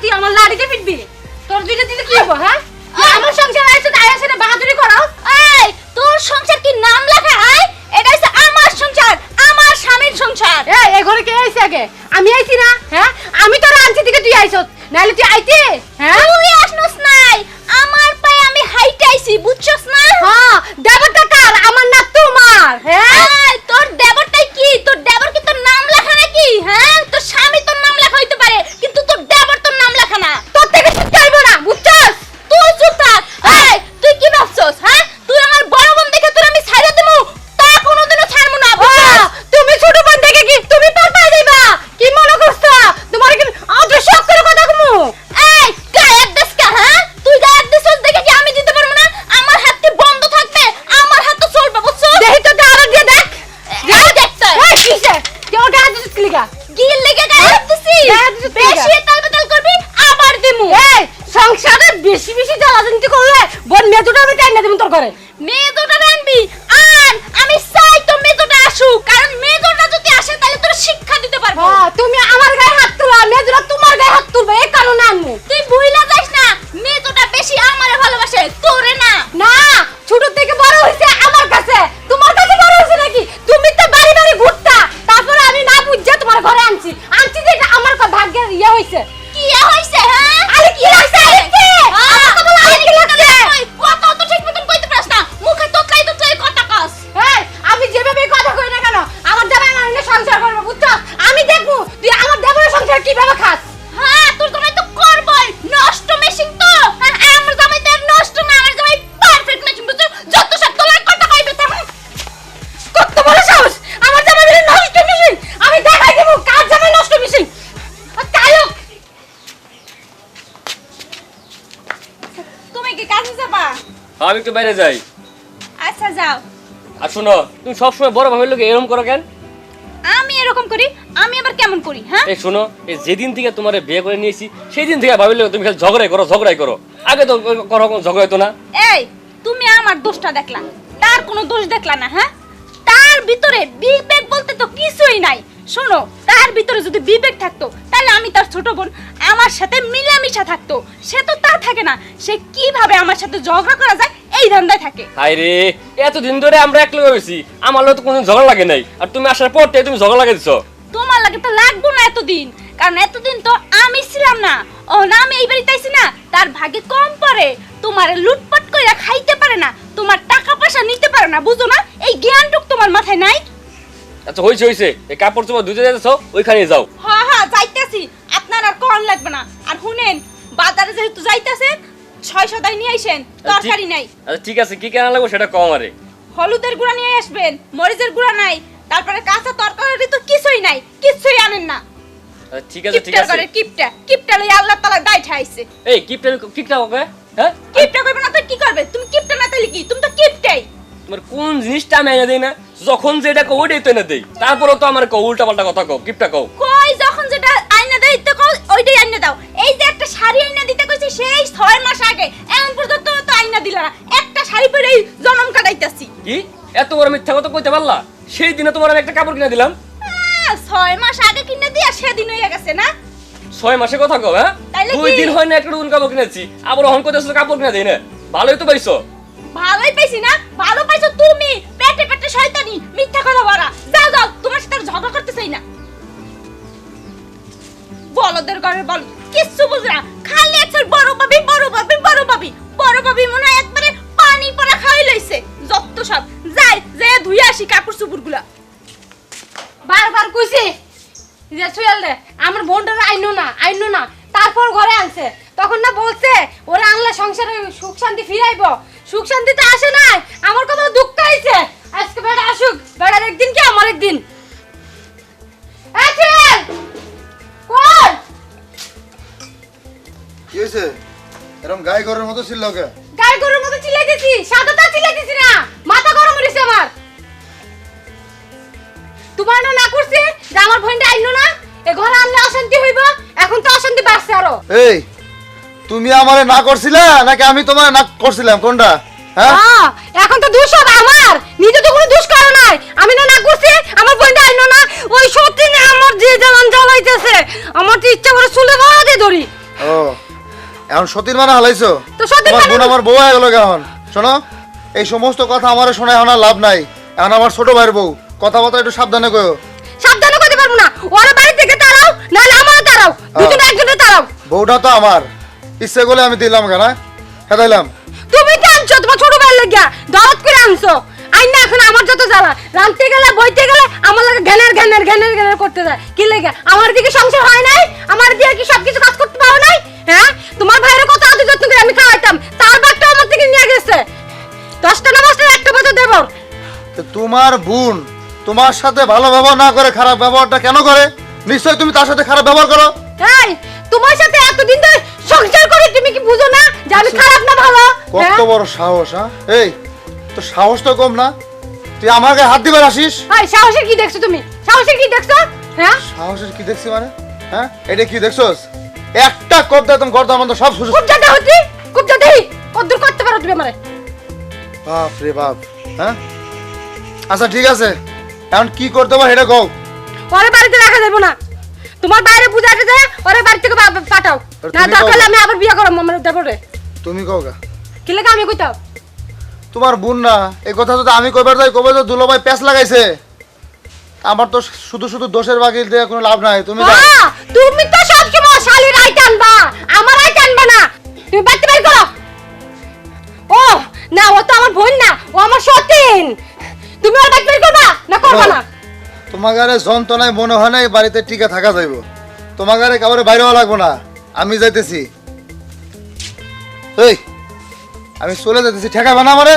তুই আমার লাড়িতে পিটবি? তোর দুইটা দিতে কি হব হ্যাঁ? আমার সংসার আছে তাই আছে বাহাদুরি করাও? এই তোর সংসার কি নাম লেখা? হয় এটা আমার সংসার আমার স্বামীর সংসার। এই এ ঘরে কে আইছে আগে? আমি একটু বাইরে যাই। আচ্ছা যাও। আর শোনো তুমি সবসময় বড় ভাবের লোকে এরকম করো কেন? আমি এরকম করি আমি আবার কেমন করি হ্যাঁ? এই শোনো এই যেদিন থেকে তোমার বিয়ে করে নিয়েছি সেই দিন থেকে ভাবিলে তুমি খালি ঝগড়াই করো ঝগড়াই করো। আগে তো করো কোনো ঝগড়া হতো না। এই তুমি আমার দোষটা দেখলা তার কোনো দোষ দেখলা না হ্যাঁ? তার ভিতরে বিবেক বলতে তো কিছুই নাই। শোনো তার ভিতরে যদি বিবেক থাকতো তাহলে আমি তার ছোট বোন আমার সাথে মিলামিশা থাকতো। সে তো তা থাকে না সে কীভাবে আমার সাথে ঝগড়া করা যায় এই ধান্দায় থাকে। হাই রে এতদিন ধরে আমরা এক লগে হয়েছি আমার তো কোনোদিন ঝগড়া লাগে নাই। আর তুমি আসার পর থেকে তুমি ঝগড়া লাগে দিছো তোমার লাগে তো লাগবো না এতদিন কারণ এতদিন তো আমি ছিলাম না। ও না আমি এই বাড়িতে আইছি না তার ভাগে কম পড়ে। তোমার লুটপাট কইরা খাইতে পারে না তোমার টাকা পয়সা নিতে পারে না বুঝো না? এই জ্ঞানটুক তোমার মাথায় নাই? আচ্ছা হয়েছে হয়েছে এই কাপড় চোপড় ধুতে যাচ্ছ ওইখানে যাও। হ্যাঁ হ্যাঁ যাইতেছি। আপনার আর কন লাগবে না। আর শুনেন বাজারে যেহেতু যাইতেছেন ছয় সদাই নিয়ে আইসেন তরকারি নাই। আচ্ছা ঠিক আছে কি কেনা লাগবে সেটা কম আরে হলুদের গুঁড়া নিয়ে আসবেন মরিচের গুঁড়া নাই তারপরে কাঁচা তরকারি তো কিছুই নাই কিছুই আনেন না। ঠিক আছে ঠিক আছে। কিপটা কিপটা লই আল্লাহ তালা দায় ঠাইছে। এই কিপটা কিপটা ওকে হ্যাঁ? কিপটা করবে না তো কি করবে? তুমি কিপটা না তাহলে কি? তুমি তো কিপটাই। তোমার কোন জিনিসটা আমি এনে দেই না? যখন যেটা কো ওইটাই তো এনে দেই। তারপরেও তো আমার কও উল্টা পাল্টা কথা কও কিপটা কও। কই যখন যেটা আইনা দেই তো কও ওইটাই আইনা দাও। কথা পারলা? সেই দিনে তোমার আমি একটা কাপড় কিনে দিলাম। ছয় মাস আগে কিনে দিয়া সেদিন হয়ে গেছে না? ছয় মাসে কথা কও হ্যাঁ? দুই দিন হয় না একটা নতুন কাপড় কিনেছি। আবার অহন করতেছো কাপড় কিনে দেই না। ভালোই তো পাইছো। ভালোই পাইছি না? ভালো পাইছো তুমি? পেটে পেটে শয়তানি মিথ্যা কথা বলা। যাও যাও তোমার সাথে ঝগড়া করতে চাই না। বলদের ঘরে বল কিচ্ছু বুঝে না। খালি আছে বড় পাবি বড় পাবি বড় পাবি বড় পাবি মনে হয় একবারে পানি পড়া খাওয়াই লইছে। যত সব যাই যাই ধুই আসি কাপড় চুপুরগুলা বারবার কইছি যে সুয়াল রে আমার বোনটা আইনো না আইনো না তারপর ঘরে আনছে। তখন না বলছে ওরা আনলে সংসারে সুখ শান্তি ফিরাইব। সুখ শান্তি তো আসে নাই আমার কত দুঃখ হইছে। আজকে বেড়া আসুক বেড়ার একদিন কি আমার একদিন? কি হয়েছে এরকম গায়ে গরুর মতো ছিল গায়ে গরুর মতো চিল্লাইতেছি সাদাটা চিল্লাইতেছি না মাথা আমার। তোমার না না করছে যে আমার বোনটা আইনো না? এ ঘরে আনলে অশান্তি হইব এখন তো অশান্তি বাড়ছে আরও। এই তুমি আমারে না করছিলা নাকি আমি তোমার না করছিলাম? কোনটা? হ্যাঁ? এখন তো দোষ সব আমার। নিজে তো কোনো দোষ করো নাই। আমি না না করছি আমার বোনটা আইনো না। ওই সত্যি না আমার যে যেমন জ্বালাইতেছে আমার তো ইচ্ছা করে চুলে বাড়া দিয়ে ধরি। ও এখন সতীর মানে হালাইছো? তো সতীর মানে- আমার বউ হয়ে গেল এখন শোনো। এই সমস্ত কথা আমার শোনা এখন আর লাভ নাই। এখন আমার ছোট ভাইয়ের বউ কথাবার্তা একটু সাবধানে কয়ো সাবধানে করতে পারব না। ওরা বাড়িতে দুজনে একজনে দাঁড়াও বউটা তো আমার। ইচ্ছে করলে আমি দিলাম কেন হ্যাঁ? তুমি কি আনছো তোমার ছোট ভাইয়ের লাগিয়া। দরদ করে আনছো। আই না এখন আমার যত জ্বালা। রাঁধতে গেলে বইতে গেলে আমার লাগে ঘ্যানের ঘ্যানের ঘ্যানের ঘ্যানের করতে যায়। কি লেগে আমার দিকে সংসার হয় নাই? আমার দিয়ে কি সবকিছু কাজ করতে পারো নাই? হ্যাঁ? তোমার ভাইয়ের কত আদর যত্ন করে আমি খাওয়াইতাম। তার বাচ্চা আমার থেকে নিয়ে গেছে। দশটা না একটা বছর দেবো তো তোমার বোন তোমার সাথে ভালো ব্যবহার না করে খারাপ ব্যবহারটা কেন করে? নিশ্চয়ই তুমি তার সাথে খারাপ ব্যবহার করো। এই তোমার সাথে এতদিন ধরে সংসার করে তুমি কি বুঝো না যে আমি খারাপ না ভালো? হ্যাঁ? কত বড় সাহস হ্যাঁ? এই তো সাহস তো কম না। তুই গায়ে হাত দিবার আসিস? এই সাহসের কি দেখছ তুমি? সাহসের কি দেখছ? হ্যাঁ? সাহসের কি দেখছি মানে? হ্যাঁ? এটা কি দেখছোস? একটা কবদা তুমি গর্দা মন্দ সব সুযোগ যাতে হতি খুব যাতে কদ্দুর করতে পারো তুমি আমারে। বাপ রে বাপ হ্যাঁ? আচ্ছা ঠিক আছে। এখন কি করতে পারো এটা কও। ওরে বাড়িতে রাখা যাবে না। তোমার বাইরে বুঝাতে যায় ওরে বাড়ি থেকে পাঠাও। না দরকার আমি আবার বিয়ে করব দেবরে তুমি কও গা। কি লাগে আমি কইতাম? তোমার বোন না এই কথা যদি আমি কইবার যাই কবে তো দুলোভাই প্যাঁচ লাগাইছে। আমার তো শুধু শুধু দোষের বাকি দিয়ে কোনো লাভ নাই তুমি হ্যাঁ, তুমি তো সব সময় শালির আই টানবা আমার আই টানবা না। তুমি বাড়িতে বাড়ি করো। তো আমার বোন না ও আমার সতীন। তুমি ওর বাড়িতে বাড়ি করবা না করবা না? যন্ত্রণায় মনে হয় না এই বাড়িতে টিকে থাকা যাইব। তোমার গারে কাউরে বাইরে হওয়া লাগবো না। আমি যাইতেছি। এই আমি চলে যাইতেছি। ঠেকাবে না আমারে।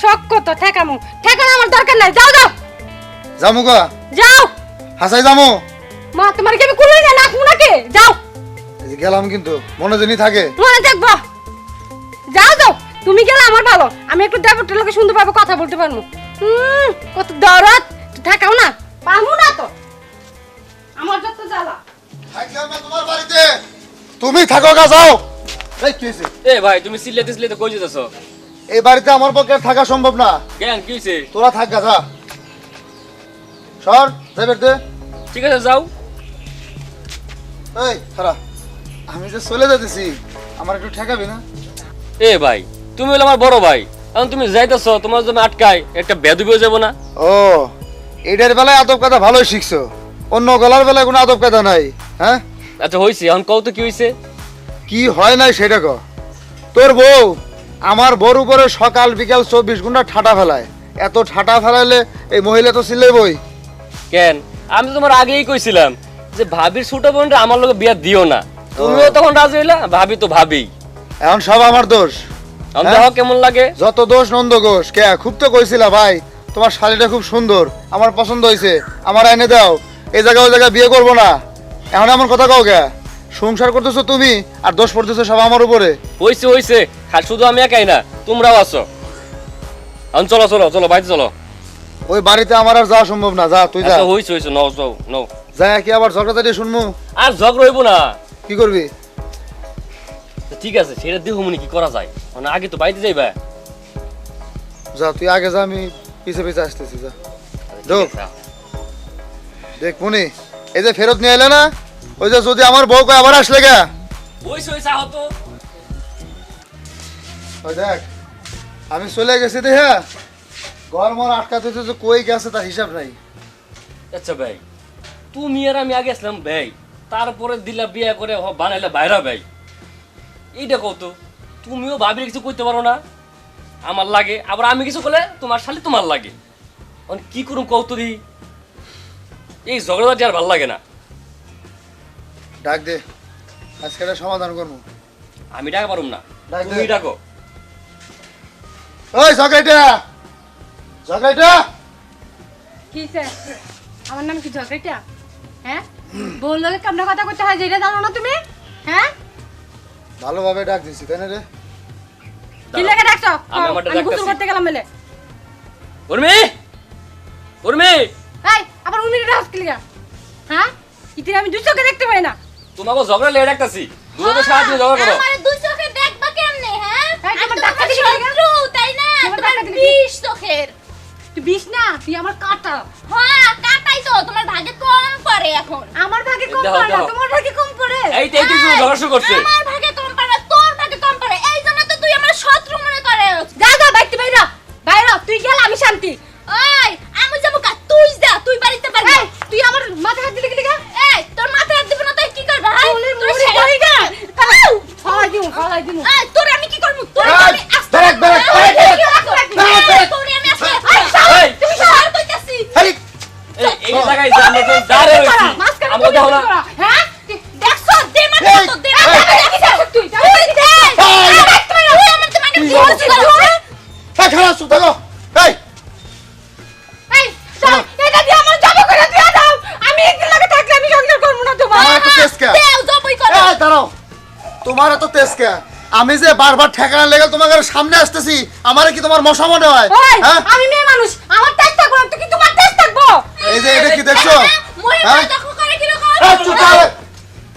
শখ কত ঠেকামু। ঠেকানো আমার দরকার নাই। যাও যাও। জামু গা। যাও। হাসাই জামু মা তোমার কি আমি কুলে না? নাকমু নাকি? যাও। গেলাম কিন্তু মনে জানি থাকে। মনে যাও তুমি গেলে আমার ভালো। আমি একটু দেবটার লোকে সুন্দর ভাবে কথা বলতে পারব। হুম কত দরদ। ঠেকাও না পারব না তো। আমার যত জ্বালা। তোমার বাড়িতে। তুমি থাকো গা যাও। এই কি হয়েছে এ ভাই তুমি সিলেতে সিলেতে কই যেতেছো? এই বাড়িতে আমার পক্ষে থাকা সম্ভব না। কেন কি হইছে? তোরা থাক গা যা। সর যাবে দে। ঠিক আছে যাও। এই খারা আমি যে চলে যেতেছি আমার একটু ঠেকাবি না? এ ভাই তুমি হলো আমার বড় ভাই। এখন তুমি যাইতেছো তোমার জন্য আটকাই একটা বেদবিও যাব না। ও এটার বেলায় আদব কথা ভালোই শিখছো। অন্য গলার বেলায় কোনো আদব কথা নাই হ্যাঁ? আচ্ছা হইছে। এখন কও তো কি হইছে? কি হয় নাই সেটা ক। তোর বউ আমার বউর উপরে সকাল বিকাল চব্বিশ ঘণ্টা ঠাটা ফেলায়। এত ঠাটা ফেলাইলে এই মহিলা তো সিলে বই কেন? আমি তো তোমার আগেই কইছিলাম যে ভাবির ছোট বোনটা আমার লোকে বিয়া দিও না। তুমিও তখন রাজি হইলা ভাবি তো ভাবি। এখন সব আমার দোষ। হ্যাঁ? কেমন লাগে। যত দোষ নন্দ ঘোষ কে? খুব তো কইছিলা ভাই তোমার শাড়িটা খুব সুন্দর আমার পছন্দ হয়েছে আমার আইনে দাও এই জায়গায় ওই জায়গায় বিয়ে করব না। এখন এমন কথা কাও কে? সংসার করতেছো তুমি আর দোষ পড়তেছো সব আমার উপরে। হইছে হইছে খালি শুধু আমি একাই না তোমরাও আছো। এখন চলো চলো চলো বাইরে চলো। ওই বাড়িতে আমার আর যাওয়া সম্ভব না যা তুই যা। আচ্ছা হইছে হইছে নও যাও নও। যাই কি আবার ঝগড়াঝাটি শুনমু? আর ঝগড়া হইব না। কি করবি? ঠিক আছে সেটা দেহ মনে কি করা যায়। মানে আগে তো বাইরে যাইবা। যা তুই আগে যা আমি পিছে পিছে আসতেছি যা। দেখ মুনি এই যে ফেরত নিয়ে এলে না ওই যে যদি আমার বউ কয় আবার আসলে গা। হইছে হইছে আহত। ওই দেখ আমি চলে গেছি দে হ্যাঁ ঘর মর আটকাতে যে কই গেছে তার হিসাব নাই। আচ্ছা ভাই তুমি আর আমি আগে আসলাম ভাই। তারপরে দিলা বিয়ে করে বানাইলে বাইরা ভাই। এইটা কত তুমিও ভাবির কিছু করতে পারো না। আমার লাগে। আবার আমি কিছু করলে তোমার শালি তোমার লাগে। কি করুম কৌত দি এই ঝগড়াঝাটি আর ভালো লাগে না। ডাক দে। আজকে এটা সমাধান করব আমি ডাকা পারুম না। ডাক দে। তুমি ডাকো। ওই ঝগড়াইটা! ঝগড়াইটা! কি স্যার আমার নাম কি ঝগড়াটা হ্যাঁ? বললে কেমন কথা করতে হয় যেটা জানো না তুমি? হ্যাঁ? ভালোভাবে ডাক দিছি তাই না রে? কি লেগে ডাকছো? আমি আমারটা আমি গোসল করতে গেলাম মেলে উর্মি! উর্মি! এই আবার উনি ডাকছ কি লিগা? হ্যাঁ? ইতির আমি দুই চোখে দেখতে পাই না। তোমাকে ঝগড়া লেগে ডাকতাছি। দুজনে সাহায্য ঝগড়া করো। আমার দুই চোখে দেখবা কেমনে হ্যাঁ? আমি তোমার তো ডাক্তার তোমার নিয়ে শত্রু তাই না? তোমার ডাক্তার বিষ চোখের। তুই বিষ না তুই আমার কাটা। হ্যাঁ কাটাই তো তোমার ভাগে কম পড়ে এখন। আমার ভাগে কম পড়ে না তোমার ভাগে কম পড়ে। এই তো এই তো শুরু ঝগড়া শুরু করছে। আমার ভাগে শত্রু মনে করে। যা যা বাইতে বাইরা বাইরা তুই গেল আমি শান্তি। তোমার এত তেজ কে আমি যে বারবার ঠেকানো লেগে তোমাকে সামনে আসতেছি আমার কি তোমার মশা মনে হয়? হ্যাঁ? আমি মেয়ে মানুষ আমার তেজ থাকব তো কি তোমার তেজ থাকব? এই যে এটা কি দেখছ? হ্যাঁ? থাক।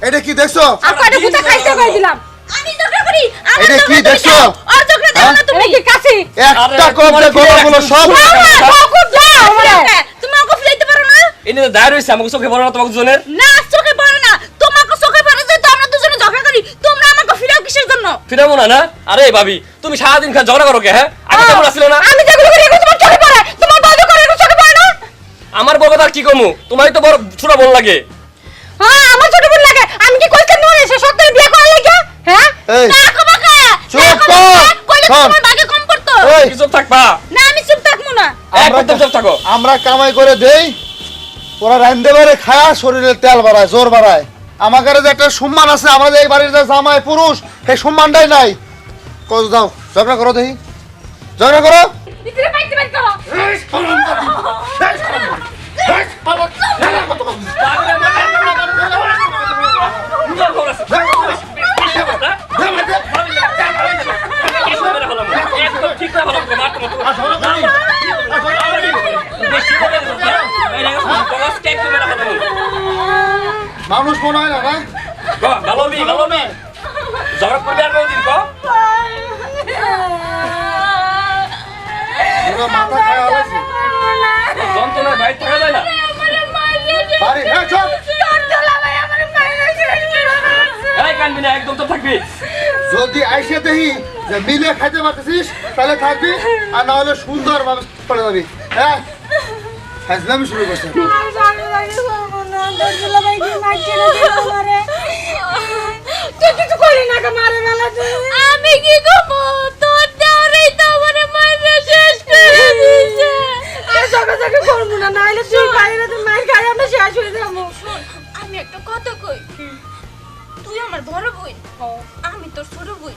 এটা কি দেখছ? আর কয়টা গুতা খাইতে করে দিলাম আমি ঝগড়া করি আমার এটা কি দেখছ? দাও। ওর দাও হ্যাঁ? না তুমি। তুমি কি কাছি একটা আরে, কম তোমার যে কি গরমগুলো reaction? সব বাবা খুব দাও আমারে তুমি আমাকে ফেলাইতে পারো না? এনে দায় রয়েছে আমাকে চোখে পড়ে না তোমাকে দুজনের? না চোখে পড়ে না তোমাকে চোখে পড়ে যে তো আমরা দুজনে ঝগড়া করি তোমরা আমাকে ফিরাও কিসের জন্য না না? আরে ভাবি তুমি সারাদিন খান ঝগড়া করো কে হ্যাঁ? আগে কেমন আসছিল না? আমি যেগুলো করি এগুলো তোমার চোখে পড়ে তোমার করে এগুলো চোখে পড়ে না? আমার কথা কি কমু? তোমারই তো বড় ছোট বোন লাগে। হ্যাঁ আমার ছোট বোন লাগে। আমি কি কইতে নয় সে সত্যি বিয়ে করার লাগে হ্যাঁ? বাকা। চুপ কর। কইলে তোমার ভাগে কম পড়তো। এই, চুপ থাকবা। না আমি চুপ থাকব না। আমরা একদম চুপ থাকো। আমরা কামাই করে দেই ওরা রান্ধে বাড়ে খায়া শরীরে তেল বাড়ায় জোর বাড়ায়। আমাকে যে একটা সম্মান আছে আমাদের এই বাড়ির যে জামাই পুরুষ সেই সম্মানটাই নাই। কত দাও ঝগড়া করো দেখি। ঝগড়া করো। মানুষ মনে হয় না না পুরো মাথা খায় বাড়ি হ্যাঁ চল একদম তো থাকবি যদি আইসে দেখি যে মিলে খাইতে পারতেছিস তাহলে থাকবি আর না হলে সুন্দর ভাবে পড়ে যাবি। হ্যাঁ? ফাজলামি শুরু করছে। তুই কিছু করলি না মারে বেলা আমি কি করব? তোর দেওয়ারই তো আমার মায়ের শেষ করে দিয়েছে। আর জগা জগা করব না নাইলে তুই বাইরে তো মার খাই আমরা শেষ হয়ে যাব আমি একটা কথা কই। তুই আমার বড় বোন। আমি তোর ছোট বোন।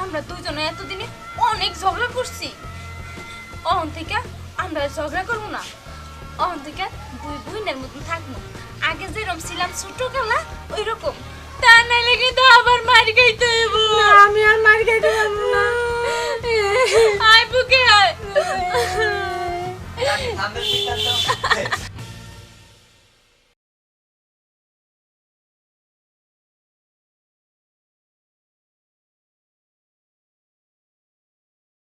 আমরা দুজনে এতদিনে অনেক ঝগড়া করছি। অহন থেকে আমরা ঝগড়া করব না। অহন থেকে দুই বোনের মতন থাকব। আগে যেরকম ছিলাম ছোট খেলা ওই রকম তা নাহলে কিন্তু আবার মার খাইতে হইব। আমি আর মার খাইতে পারব না। আয় বুকে আয়।